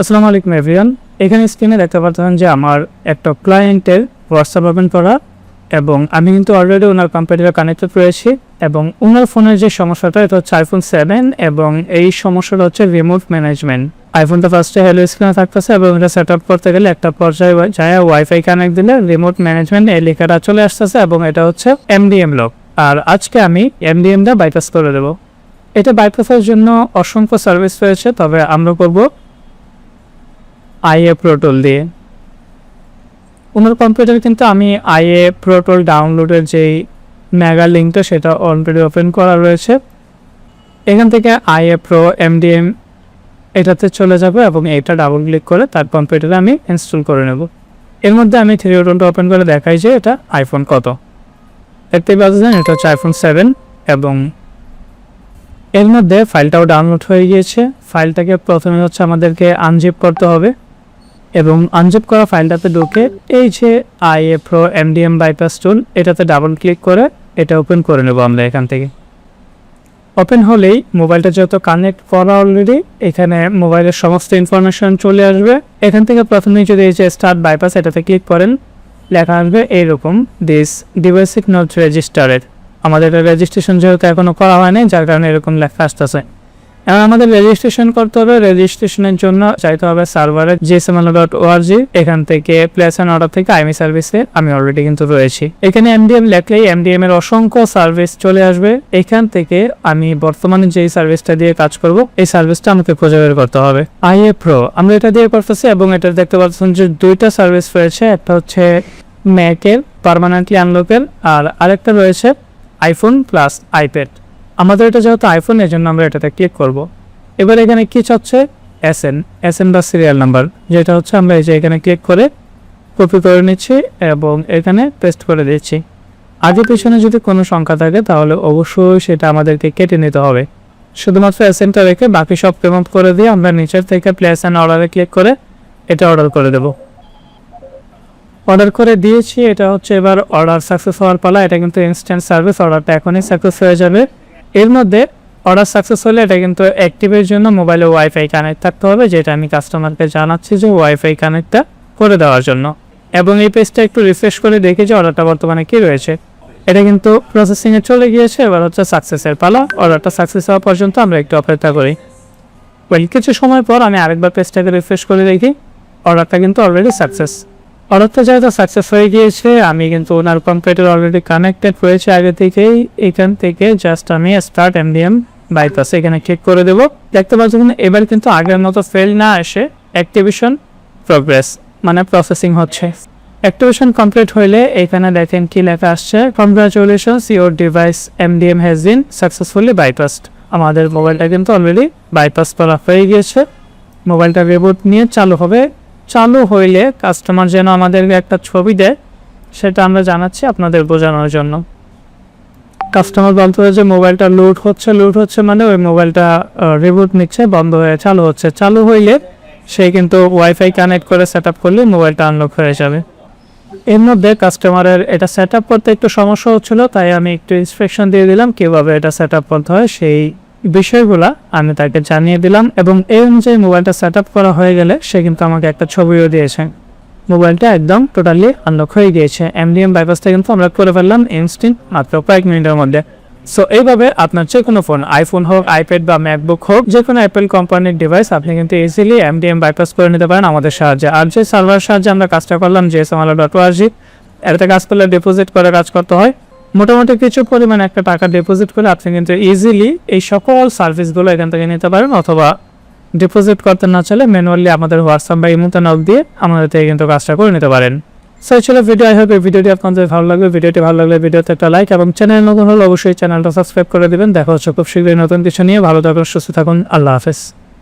আসসালামু আলাইকুম, এভরিওয়ান। এখানে স্ক্রিনে দেখতে পাচ্ছেন যে আমার একটা ক্লায়েন্টের হোয়াটসঅ্যাপ ওপেন করা এবং আমি কিন্তু অলরেডি ওনার কম্পিউটারে কানেক্টেড রয়েছি এবং ওনার ফোনের যে সমস্যাটা, এটা হচ্ছে আইফোন সেভেন এবং এই সমস্যাটা হচ্ছে রিমোট ম্যানেজমেন্ট আইফোনটা ফার্স্টে হ্যালো স্ক্রিনে থাকতেছে এবং এটা সেট আপ করতে গেলে একটা পর্যায়ে যায় ওয়াইফাই কানেক্ট দিলে রিমোট ম্যানেজমেন্ট এই লেখাটা চলে আসতেছে এবং এটা হচ্ছে এমডিএম লক আর আজকে আমি এমডিএমটা বাইপাস করে দেবো। এটা বাইপাসের জন্য অসংখ্য সার্ভিস রয়েছে, তবে আমরা করব আইএ প্রোটোল দিয়ে। ওনার কম্পিউটারে কিন্তু আমি আইএ প্রোটোল ডাউনলোডের যেই মেগা লিঙ্কটা সেটা অলরেডি ওপেন করা রয়েছে। এখান থেকে আইএ প্রো এমডিএম এটাতে চলে যাবে এবং এটা ডাবল ক্লিক করে তার কম্পিউটারে আমি ইনস্টল করে নেব। এর মধ্যে আমি থ্রি ওটনটা ওপেন করে দেখাই যে এটা আইফোন কত। দেখতেই পাচ্ছেন, এটা হচ্ছে আইফোন সেভেন এবং এর মধ্যে ফাইলটাও ডাউনলোড হয়ে গিয়েছে। ফাইলটাকে প্রথমে হচ্ছে আমাদেরকে আনজিপ করতে হবে। এবং আনজিপ করা ফাইলটাতে ঢুকে এই যে I A pro MDM bypass tool এটাতে ডাবল ক্লিক করে এটা ওপেন করে নেব আমরা এখান থেকে। ওপেন হলেই মোবাইলটা যেহেতু কানেক্ট করা অলরেডি এখানে মোবাইলের সমস্ত ইনফরমেশন চলে আসবে। এখান থেকে প্রথমেই যদি এই যে স্টার্ট বাইপাস এটাতে ক্লিক করেন, লেখা আসবে এইরকম this device is not registered আমাদের রেজিস্ট্রেশন যেহেতু এখনও করা হয়নি, যার কারণে এরকম লেখা আসতেছে। এবং আমাদের রেজিস্ট্রেশন করতে হবে। রেজিস্ট্রেশনের জন্য চাইতে হবে সার্ভারে জিএসএমএল ডট ওআরজি এখান থেকে প্লেস অ্যান্ড অর্ডার থেকে আইমি সার্ভিসে আমি অলরেডি কিন্তু রয়েছি। এখানে এমডিএম লেখলেই এমডিএম এর অসংখ্য সার্ভিস চলে আসবে। এখান থেকে আমি বর্তমানে যেই সার্ভিসটা দিয়ে কাজ করব, এই সার্ভিসটা আমাকে খুঁজে বের করতে হবে। আইএ প্রো আমরা এটা দিয়ে করতেছি এবং এটা দেখতে পাচ্ছেন যে দুইটা সার্ভিস রয়েছে। একটা হচ্ছে ম্যাকের পারমানেন্টলি আনলকের আর আরেকটা রয়েছে আইফোন প্লাস আইপ্যাড আমাদের এটা যেহেতু আইফোন এই জন্য আমরা এটাতে ক্লিক করব। এবার এখানে কি চাচ্ছে? এস এন এস এন বা সিরিয়াল নাম্বার যেটা হচ্ছে আমরা এই যে এখানে ক্লিক করে কপি করে নিচ্ছি এবং এখানে পেস্ট করে দিচ্ছি। আগে পিছনে যদি কোনো সংখ্যা থাকে, তাহলে অবশ্যই সেটা আমাদেরকে কেটে নিতে হবে। শুধুমাত্র এসএনটা রেখে বাকি সব পেমেন্ট করে দিয়ে আমরা নিচের থেকে প্লেস অ্যান্ড অর্ডারে ক্লিক করে এটা অর্ডার করে দেবো। অর্ডার করে দিয়েছি, এটা হচ্ছে এবার অর্ডার সাকসেস হওয়ার পালা। এটা কিন্তু ইনস্ট্যান্ট সার্ভিস অর্ডারটা এখনই সাকসেস হয়ে যাবে। এর মধ্যে অর্ডার সাকসেস হলে এটা কিন্তু অ্যাক্টিভের জন্য মোবাইলে ওয়াইফাই কানেক্ট থাকতে হবে, যেটা আমি কাস্টমারকে জানাচ্ছি যে ওয়াইফাই কানেক্টটা করে দেওয়ার জন্য। এবং এই পেজটা একটু রিফ্রেশ করে দেখি যে অর্ডারটা বর্তমানে কি রয়েছে। এটা কিন্তু প্রসেসিংয়ে চলে গিয়েছে, এবার হচ্ছে সাকসেসের পালা। অর্ডারটা সাকসেস হওয়া পর্যন্ত আমরা একটু অপেক্ষা করি। ওয়েল কিছু সময় পর আমি আরেকবার পেজটাকে রিফ্রেশ করে দেখি। অর্ডারটা কিন্তু অলরেডি সাকসেস অর্ডারটা যেহেতু সাকসেস হয়ে গিয়েছে। আমি কিন্তু ওনার কম্পিউটার অলরেডি কানেক্টেড রয়েছে আগে থেকেই। এখান থেকে জাস্ট আমি স্টার্ট এমডিএম বাইপাস এখানে ক্লিক করে দেবো। দেখতে পাচ্ছেন এবার কিন্তু আগের মতো ফেল না এসে অ্যাক্টিভেশন প্রোগ্রেস মানে প্রসেসিং হচ্ছে। অ্যাক্টিভেশন কমপ্লিট হইলে এখানে দেখেন কি লেখা আসছে। Congratulations your device MDM has been successfully bypassed আমাদের মোবাইলটা কিন্তু অলরেডি বাইপাস করা হয়ে গিয়েছে। মোবাইলটা রিবুট নিয়ে চালু হবে। চালু হইলে কাস্টমার যেন আমাদেরকে একটা ছবি দেয়, সেটা আমরা জানাচ্ছি আপনাদের বোঝানোর জন্য। কাস্টমার বলতে যে মোবাইলটা লুট হচ্ছে লুট হচ্ছে মানে ওই মোবাইলটা রিবুট নিচ্ছে, বন্ধ হয়ে, চালু হচ্ছে। চালু হইলে সে কিন্তু ওয়াইফাই কানেক্ট করে সেট আপ করলে মোবাইলটা আনলক হয়ে যাবে। এর মধ্যে কাস্টমারের এটা সেট আপ করতে একটু সমস্যা হচ্ছিল তাই আমি একটু ইনস্ট্রাকশন দিয়ে দিলাম, কীভাবে এটা সেট আপ করতে হয়, সেই বিষয়গুলা আমি তাকে জানিয়ে দিলাম এবং এই অনুযায়ী মোবাইলটা সেট করা হয়ে গেলে সে কিন্তু আমাকে একটা ছবিও দিয়েছে। মোবাইলটা একদম টোটালি আনলক হয়ে গিয়েছে। এমডিএম বাইপাসটা কিন্তু আমরা করে ফেললাম ইনস্ট্যান্ট মাত্র কয়েক মিনিটের মধ্যে। সো এইভাবে আপনার যে কোনো ফোন আইফোন হোক আইপ্যাড বা ম্যাকবুক হোক যে কোনো অ্যাপেল কোম্পানির ডিভাইস আপনি কিন্তু ইজিলি এমডিএম বাইপাস করে নিতে পারেন আমাদের সাহায্যে। আর যে সার্ভার সাহায্যে আমরা কাজটা করলাম যে সামালা ডট ওয়ার্জি এটাতে কাজ করলে ডিপোজিট করে কাজ করতে হয়। মোটামুটি কিছু পরিমাণ একটা টাকা ডিপোজিট করে আপনি কিন্তু ইজিলি এই সকল সার্ভিসগুলো এখান থেকে নিতে পারেন অথবা ডিপোজিট করতে না চলে ম্যানুয়ালি আমাদের হোয়াটসঅ্যাপ বা ইমোতে নক দিয়ে আমাদের থেকে কিন্তু কাজটা করে নিতে পারেন। সো ছিল ভিডিও আই হোপ এই ভিডিওটি আপনাদের ভালো লাগবে ভিডিওটি ভালো লাগলে ভিডিওতে একটা লাইক এবং চ্যানেল নতুন হলে অবশ্যই চ্যানেলটা সাবস্ক্রাইব করে দেবেন। দেখা হচ্ছে খুব শীঘ্রই নতুন কিছু নিয়ে। ভালো থাকুন, সুস্থ থাকুন। আল্লাহ হাফেজ।